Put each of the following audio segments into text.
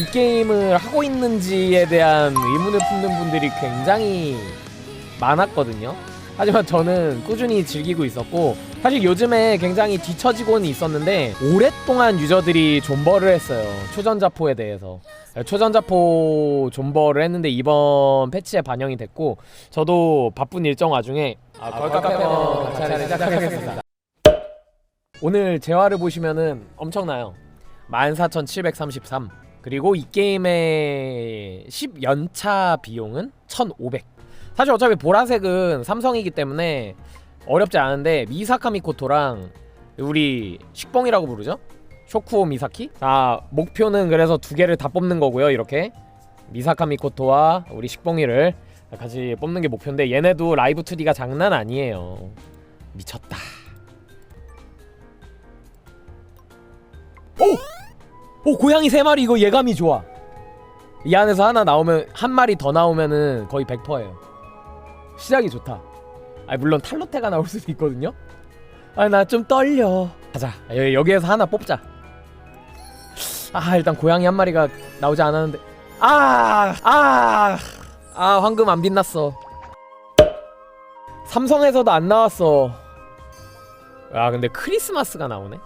이 게임을 하고 있는지에 대한 의문을 품는 분들이 굉장히 많았거든요. 하지만 저는 꾸준히 즐기고 있었고 사실 요즘에 굉장히 뒤처지고는 있었는데 오랫동안 유저들이 존버를 했어요. 초전자포에 대해서. 초전자포 존버를 했는데 이번 패치에 반영이 됐고 저도 바쁜 일정 와중에 아, 걸카페만 같이 시작하겠습니다. 오늘 재화를 보시면은 엄청나요. 14,733 그리고 이 게임의 10연차 비용은 1,500 사실 어차피 보라색은 삼성이기 때문에 어렵지 않은데 미사카 미코토랑 우리 식봉이라고 부르죠? 쇼쿠오 미사키? 자 목표는 그래서 두 개를 다 뽑는 거고요 이렇게 미사카 미코토와 우리 식봉이를 같이 뽑는 게 목표인데 얘네도 라이브 2D가 장난 아니에요 미쳤다 오! 오 고양이 세 마리 이거 예감이 좋아. 이 안에서 하나 나오면 한 마리 더 나오면은 거의 100%예요. 시작이 좋다. 아 물론 탈로테가 나올 수도 있거든요? 아 나 좀 떨려. 가자. 여, 여기에서 하나 뽑자. 아 일단 고양이 한 마리가 나오지 않았는데. 아아아 아, 아, 황금 안 빛났어. 삼성에서도 안 나왔어. 아 근데 크리스마스가 나오네?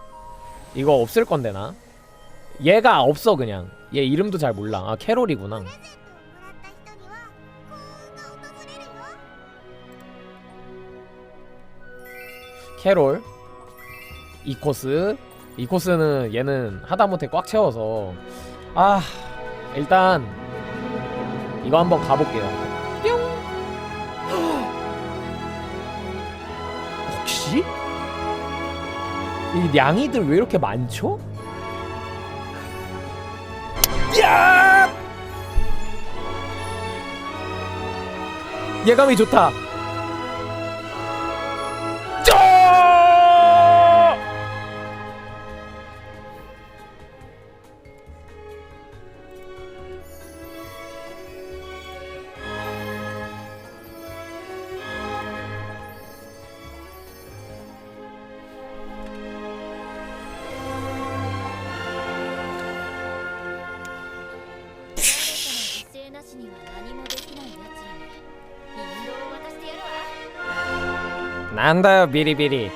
이거 없을 건데 나 얘가 없어 그냥. 얘 이름도 잘 몰라. 아 캐롤이구나. 캐롤. 이 코스. 이 코스는 얘는 하다못해 꽉 채워서. 아 일단 이거 한번 가볼게요. 뿅! 혹시? 이 냥이들 왜 이렇게 많죠? 야! 예감이 좋다. わ 난다요 비리비리.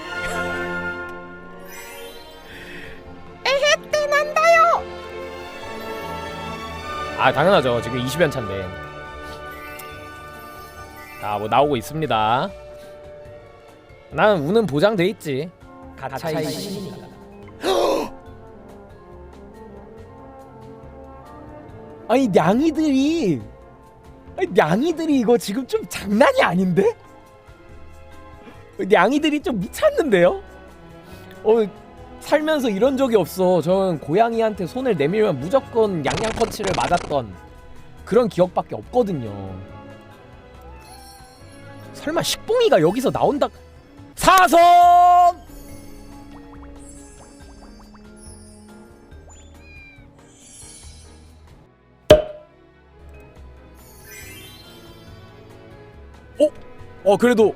에헤 난다요. 아 당연하죠. 지금 20연 차인데. 아뭐 나오고 있습니다. 난 운은 보장돼 있지. 가차이 신이니까. 아니 냥이들이 아니 냥이들이 이거 지금 좀 장난이 아닌데? 냥이들이 좀 미쳤는데요? 어 살면서 이런 적이 없어. 저는 고양이한테 손을 내밀면 무조건 양양 펀치를 맞았던 그런 기억밖에 없거든요. 설마 식봉이가 여기서 나온다? 사선! 어? 어 그래도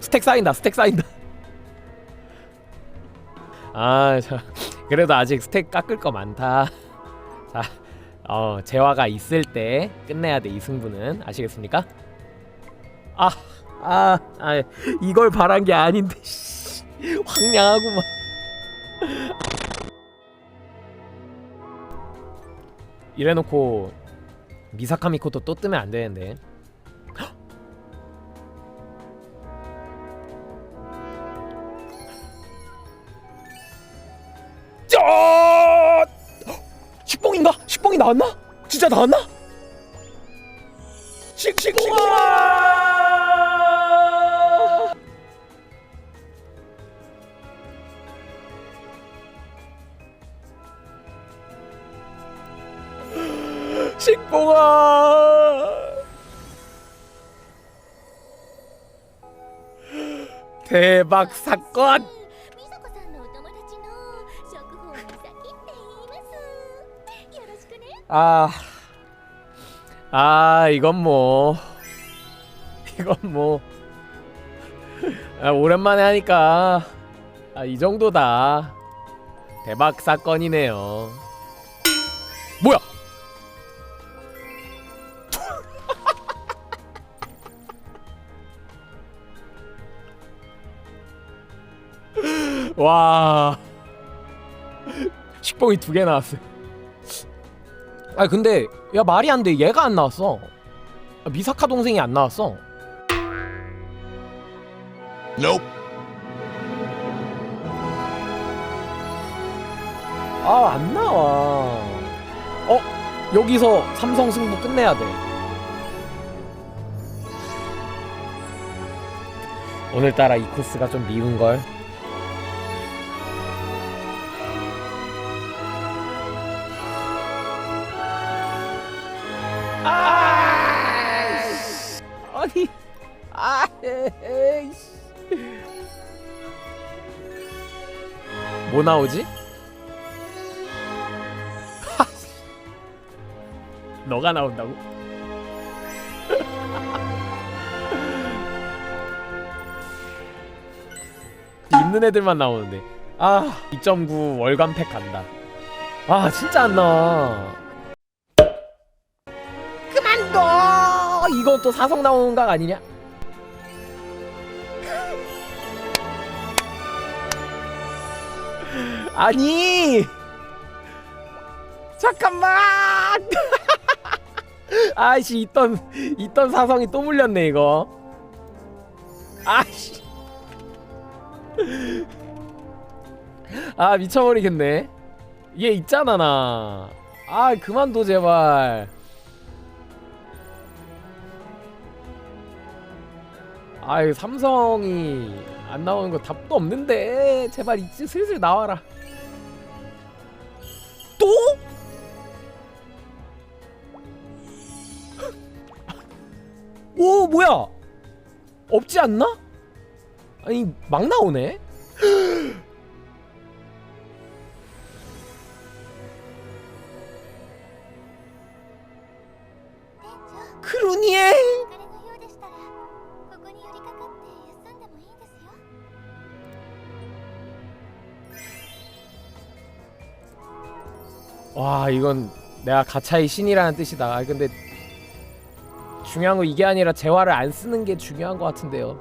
스택 쌓인다 스택 쌓인다. 아저 그래도 아직 스택 깎을 거 많다. 자 어 재화가 있을 때 끝내야 돼 이 승부는. 아시겠습니까? 아 아, 아, 이걸 바란 게 아닌데 씨. 황량하구만. 이래놓고 미사카 미코토 또 뜨면 안 되는데 식봉이 나왔나? 진짜 나왔나? 식 식봉아! 식봉아! 대박 사건! 아, 아 이건 뭐, 이건 뭐, 아, 오랜만에 하니까 아, 이 정도다. 대박 사건이네요. 뭐야? 와 식봉이 두 개 나왔어요. 아 근데 야 말이 안 돼. 얘가 안 나왔어. 아, 미사카 동생이 안 나왔어. Nope. 아 안 나와. 어 여기서 삼성 승부 끝내야 돼. 오늘따라 이 코스가 좀 미운걸 아 아니 아 에이씨. 뭐 나오지? 너가 나온다고? 있는 애들만 나오는데. 아2.9 월간 팩 간다. 아 진짜 안 나와 이건 또 사성 나오는 각 아니냐? 아니! 잠깐만! 아씨 있던 있던 사성이 또 물렸네 이거. 아씨. 아 미쳐버리겠네. 얘 있잖아 나 아 그만둬 제발 아유 삼성이 안 나오는 거 답도 없는데. 제발 이제 슬슬 나와라. 또? 오 뭐야? 없지 않나? 아니 막 나오네 와 이건 내가 가차의 신이라는 뜻이다. 근데 중요한 건 이게 아니라 재화를 안 쓰는 게 중요한 것 같은데요.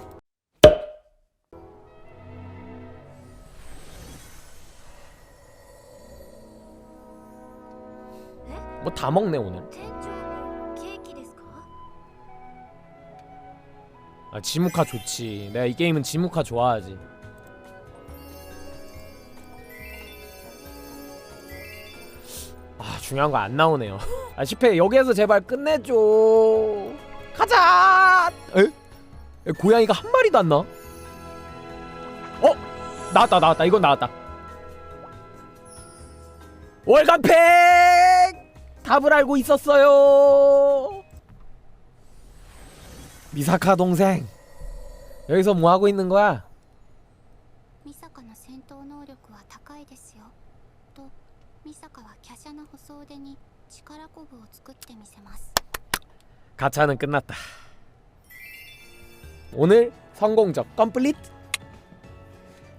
뭐 다 먹네 오늘. 아 지무카 좋지. 내가 이 게임은 지무카 좋아하지. 중요한 거 안 나오네요 아 10회 여기에서 제발 끝내줘 가자 에? 에, 고양이가 한 마리도 안 나와? 어? 나왔다 나왔다 이건 나왔다 월간팩 답을 알고 있었어요 미사카 동생 여기서 뭐 하고 있는 거야? ミサカの戦闘能力は高いですよと ミサカは華奢な細腕に力こぶを作ってみせます 가차는 끝났다. 오늘 성공적 컴플리트